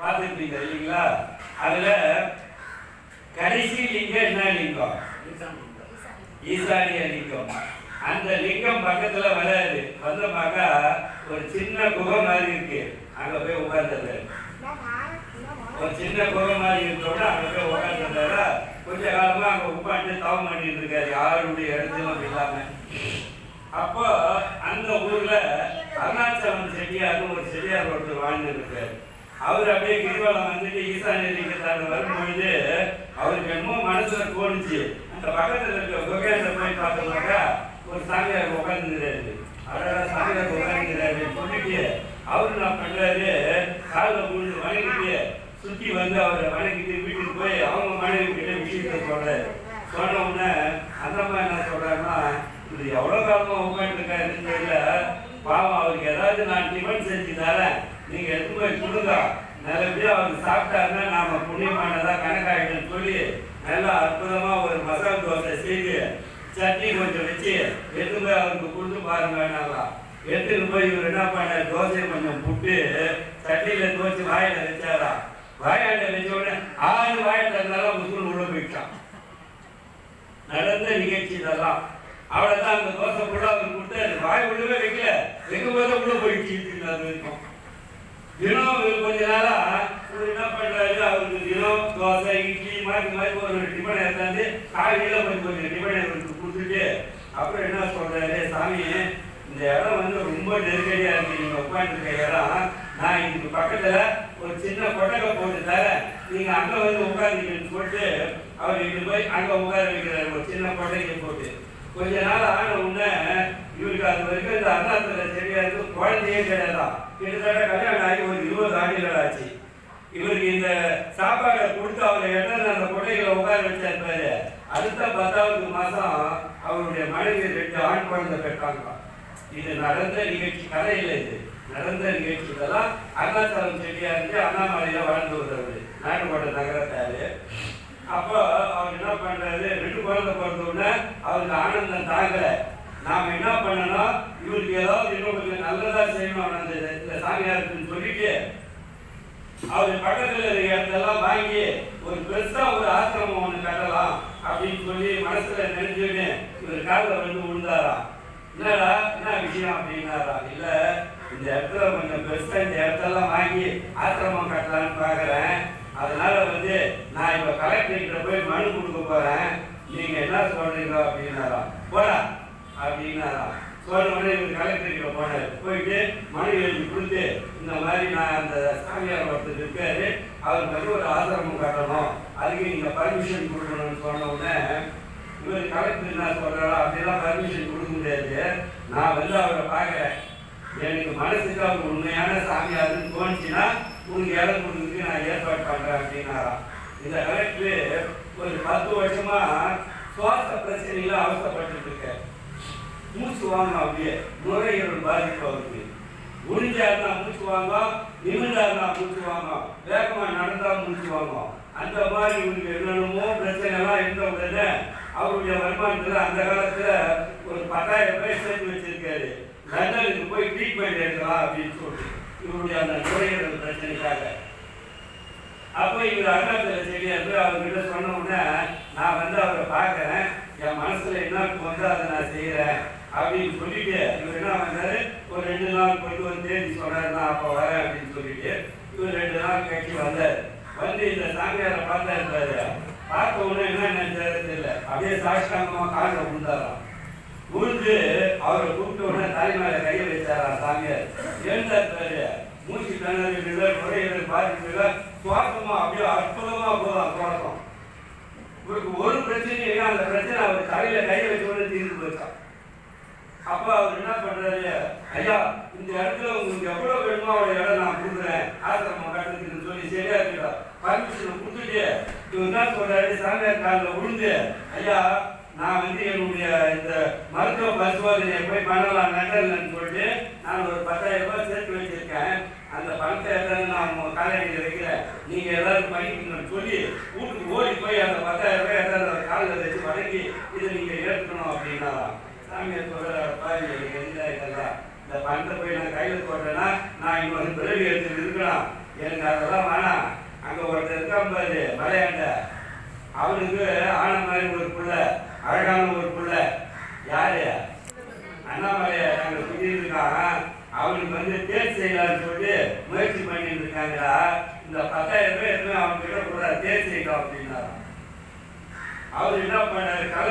பார்த்துருப்பீங்க இல்லைங்களா? அதுல கடைசி லிங்கம் என்ன லிங்கம்? ஈசானிய லிங்கம். அந்த லிங்கம் பக்கத்துல வராது. வந்து ஒரு சின்ன குகை மாதிரி இருக்கு. அங்க போய் உட்கார்ந்தது ஒரு சின்ன குகை மாதிரி இருக்கோட அங்க போய் உட்கார்ந்ததால கொஞ்ச காலமா அங்க உட்காந்து தவம் பண்ணிட்டு இருக்காரு. யாருடைய இடத்துல இல்லாம. அப்போ அந்த ஊர்ல அருணாச்சலம் செட்டியார் ஒரு செட்டியார் ஒருத்தர் வாழ்ந்துருக்காரு. அவர் அப்படியே கிரிவலம் வந்துட்டு ஈசானிய லிங்கத்தாண்ட வரும்பொழுது அவருக்கு என்னமோ மனசுல தோணுச்சு. அந்த பக்கத்துல இருக்க குகையில போய் பார்த்தோம்னாக்கா ஒரு சாமியார் உட்காந்துக்கிறாரு அழகா சாமியார் உட்காந்துக்கிறாரு சொல்லிட்டு அவரு நான் பண்ணாரு காலில் மூணு வணங்கிட்டு சுத்தி வந்து அவரை வணங்கிட்டு வீட்டுக்கு போய் அவங்க மனைவி கிட்ட விஷயத்தை சொல்றாரு. சொன்ன உடனே அந்த அம்மா என்ன சொல்றாருன்னா இது எவ்வளவு காலமா உட்காந்துருக்காருன்னு தெரியல. பாவம் அவருக்கு ஏதாவது நான் டிஃபன் செஞ்சதால நீங்கள் எடுத்து போய் கொடுங்க. நல்லபடியா அவர் சாப்பிட்டாருன்னா நாம் புண்ணியமானதாக கணக்காயிடும் சொல்லி நல்லா அற்புதமாக ஒரு மசால் தோசை செய்து சட்னி கொஞ்சம் வச்சு எடுத்து போய் அவருக்கு கொடுத்து பாருங்க நல்லா. எடுத்துட்டு போய் இவர் என்ன பண்ண தோசை கொஞ்சம் புட்டு சட்னியில் தோச்சு வாயில் வச்சாரா? வாயாண்ட வச்ச உடனே ஆறு வாயில் இருந்தாலும் முஸ்லிம் உள்ள போயிட்டான். நடந்த நிகழ்ச்சி இதெல்லாம். அவ்வளவுதான் அந்த தோசை கூட கொடுத்து அந்த வாய் உள்ளவே வைக்கல. வைக்கும் போது உள்ள போயிடுச்சு அது வரைக்கும் தினம் கொஞ்ச நாளா இவர் என்ன பண்றாரு? அவருக்கு தினம் தோசை இட்லி மாதிரி மாதிரி ஒரு டிஃபன் எடுத்தாந்து காலையில கொஞ்சம் கொஞ்சம் டிஃபன் அவருக்கு கொடுத்துட்டு அப்புறம் என்ன சொல்றாரு? சாமி இந்த இடம் வந்து ரொம்ப நெருக்கடியா இருக்கு. நீங்க உட்காந்துருக்க இடம். நான் இதுக்கு பக்கத்துல ஒரு சின்ன கொட்டகை போட்டு தரேன். நீங்க அங்க வந்து உட்காந்துக்கிட்டு போட்டு அவர் இங்கே போய் அங்க உட்கார வைக்கிறாரு. ஒரு சின்ன கொட்டகை போட்டு. கொஞ்ச நாள் ஆன உடனே இவருக்கு அது வரைக்கும் இந்த அண்ணாத்துல சரியா இருக்கு குழந்தையே கிடையாதான் கிட்டத்தட்ட கல்யாணம் ஆகி ஒரு இருபது ஆண்டுகள் ஆச்சு. இவருக்கு இந்த சாப்பாடை கொடுத்து அவரை இடத்துல அந்த கொட்டைகளை உட்கார வச்சிருப்பாரு அடுத்த பத்தாவது மாதம் அவருடைய மனைவி ரெண்டு ஆண் குழந்தை பெற்றாங்க இது நடந்த நிகழ்ச்சி கதையில் இது. நடந்த நிகழ்ச்சி இதெல்லாம் அருணாச்சலம் இருந்து அண்ணாமலையில் வாழ்ந்து வந்தவர். நாட்டுக்கோட்டை நகரத்தாரு. அப்போ அவர் என்ன பண்றாரு? ரெண்டு குழந்தை பிறந்த உடனே அவருக்கு ஆனந்தம் தாங்கல. நாம் என்ன பண்ணணும் இவருக்கு ஏதாவது இன்னும் கொஞ்சம் நல்லதா செய்யணும் அந்த இந்த சாமியாருக்குன்னு சொல்லிட்டு அவர் பக்கத்தில் இருக்கிற இடத்தெல்லாம் வாங்கி ஒரு பெருசா ஒரு ஆசிரமம் ஒன்று கட்டலாம் அப்படின்னு சொல்லி மனசுல நினைச்சுன்னு இவர் காலில் வந்து விழுந்தாராம். என்னடா என்ன விஷயம் அப்படின்னாரா? இல்லை இந்த இடத்துல கொஞ்சம் பெருசா இந்த இடத்தெல்லாம் வாங்கி ஆசிரமம் கட்டலாம்னு பார்க்குறேன். அதனால வந்து நான் இப்போ கலெக்டர் போய் மனு கொடுக்க போகிறேன் நீங்கள் என்ன சொல்றீங்க அப்படின்னாரா? போடா அப்படின்னாரா? சொன்ன உடனே இவர் கலெக்டர் கிட்ட போனாரு. போயிட்டு மனு எழுதி கொடுத்து இந்த மாதிரி நான் அந்த சாமியார் ஒருத்தர் இருக்காரு அவர் வந்து ஒரு ஆசிரமம் கட்டணும். அதுக்கு நீங்கள் பர்மிஷன் கொடுக்கணும்னு சொன்ன உடனே இவர் கலெக்டர் என்ன சொல்கிறாரோ அப்படிலாம் பர்மிஷன் கொடுக்க முடியாது நான் வந்து அவரை பார்க்குறேன். எனக்கு மனசுக்கு அவர் உண்மையான சாமியாருன்னு தோணுச்சுன்னா உனக்கு இடம் கொடுக்குறதுக்கு நான் ஏற்பாடு பண்ணுறேன் அப்படின்னாராம். இந்த கலெக்டர் ஒரு பத்து வருஷமாக சுவாச பிரச்சனையில் அவசரப்பட்டு இருக்கேன் மூச்சு வாங்கணும் அப்படியே. நுரையீரல் பாதிப்பு அவருக்கு. முடிஞ்சாருன்னா மூச்சு வாங்கும் நிமிந்தாருன்னா மூச்சு வாங்கும் வேகமாக நடந்தா மூச்சு வாங்கும் அந்த மாதிரி உங்களுக்கு என்னென்னமோ பிரச்சனை எல்லாம் இருந்த உடனே அவருடைய வருமானத்துல அந்த காலத்துல ஒரு பத்தாயிரம் ரூபாய் சேர்த்து வச்சிருக்காரு. லண்டனுக்கு போய் ட்ரீட்மெண்ட் எடுக்கலாம் அப்படின்னு சொல்லிட்டு இவருடைய அந்த நுரையீரல் பிரச்சனைக்காக. அப்போ இவர் அருணாச்சல செடியார் அவர்கிட்ட சொன்ன உடனே நான் வந்து அவரை பார்க்கறேன். என் மனசுல என்ன வந்து அதை நான் செய்யறேன் அப்படின்னு சொல்லிட்டு இவர் என்ன பண்ணாரு? ஒரு ரெண்டு நாள் கொண்டு வந்து நீ சொன்னாரு நான் அப்போ வரேன் அப்படின்னு சொல்லிட்டு இவர் ரெண்டு நாள் கழிச்சு வந்தார். வந்து இந்த சாமியாரை பார்த்தா இருந்தாரு பார்த்த உடனே என்ன என்ன தெரியல. அப்படியே சாஷ்டாங்கமாக காலில் விழுந்தாராம். விழுந்து அவரை கூப்பிட்ட உடனே தலைமையில கையை வச்சாராம் சாமியார். எழுந்தார் பாரு? மூச்சு திணறல நுரையீரல் பாதிப்புல சுவாசமா அப்படியே அற்புதமா போதான் சுவாசம். இவருக்கு ஒரு பிரச்சனையும் அந்த பிரச்சனை அவர் தலையில கையை வச்ச உடனே தீர்ந்து போச்சான் அப்ப அவர் என்ன பண்றாரு? ஐயா இந்த இடத்துல உங்களுக்கு எவ்வளவு வேணுமோ அவ்வளவு இடம் நான் கொடுக்குறேன். ஆசிரமம் கட்டுறதுக்கு சொல்லி சரியா இருக்கா பர்மிஷன் கொடுத்துட்டு இவர் என்ன சொல்றாரு சாமியார் காலில் விழுந்து ஐயா நான் வந்து என்னுடைய இந்த மருத்துவ பரிசோதனையை போய் பண்ணலாம் லண்டன்லன்னு சொல்லிட்டு நான் ஒரு பத்தாயிரம் ரூபாய் சேர்த்து வச்சிருக்கேன். அந்த பணத்தை எடுத்து நான் உங்க காலேஜில் வைக்கிறேன் நீங்க எல்லாரும் பண்ணிக்கணும்னு சொல்லி வீட்டுக்கு ஓடி போய் அந்த பத்தாயிரம் ரூபாய் எல்லாரும் அந்த காலில் வச்சு வணங்கி இதை நீங்க ஏற்கணும் அப்படின்னா சாமியார் சொல்றாரு பாரு எனக்கு எந்த இதெல்லாம் இந்த பணத்தை போய் நான் கையில் போட்டேன்னா நான் இன்னொரு பிறவி எடுத்து இருக்கலாம் எனக்கு அதெல்லாம் வேணாம். மலையாண்ட. அவனுக்கு ஆன மாதிரி ஒரு புள்ள அழகான ஒரு புள்ள. யாரு? அண்ணாமலையை? நாங்கள் சுற்றிட்டு அவனுக்கு வந்து தேர்ச்சி செய்யலாம்னு சொல்லி முயற்சி பண்ணிட்டு இருக்காங்களா? இந்த பத்தாயிரம் பேர் எதுவும் அவன் கிட்ட கூட தேர்ச்சி செய்யலாம் அப்படின்னா அவர் என்ன பண்ணாரு?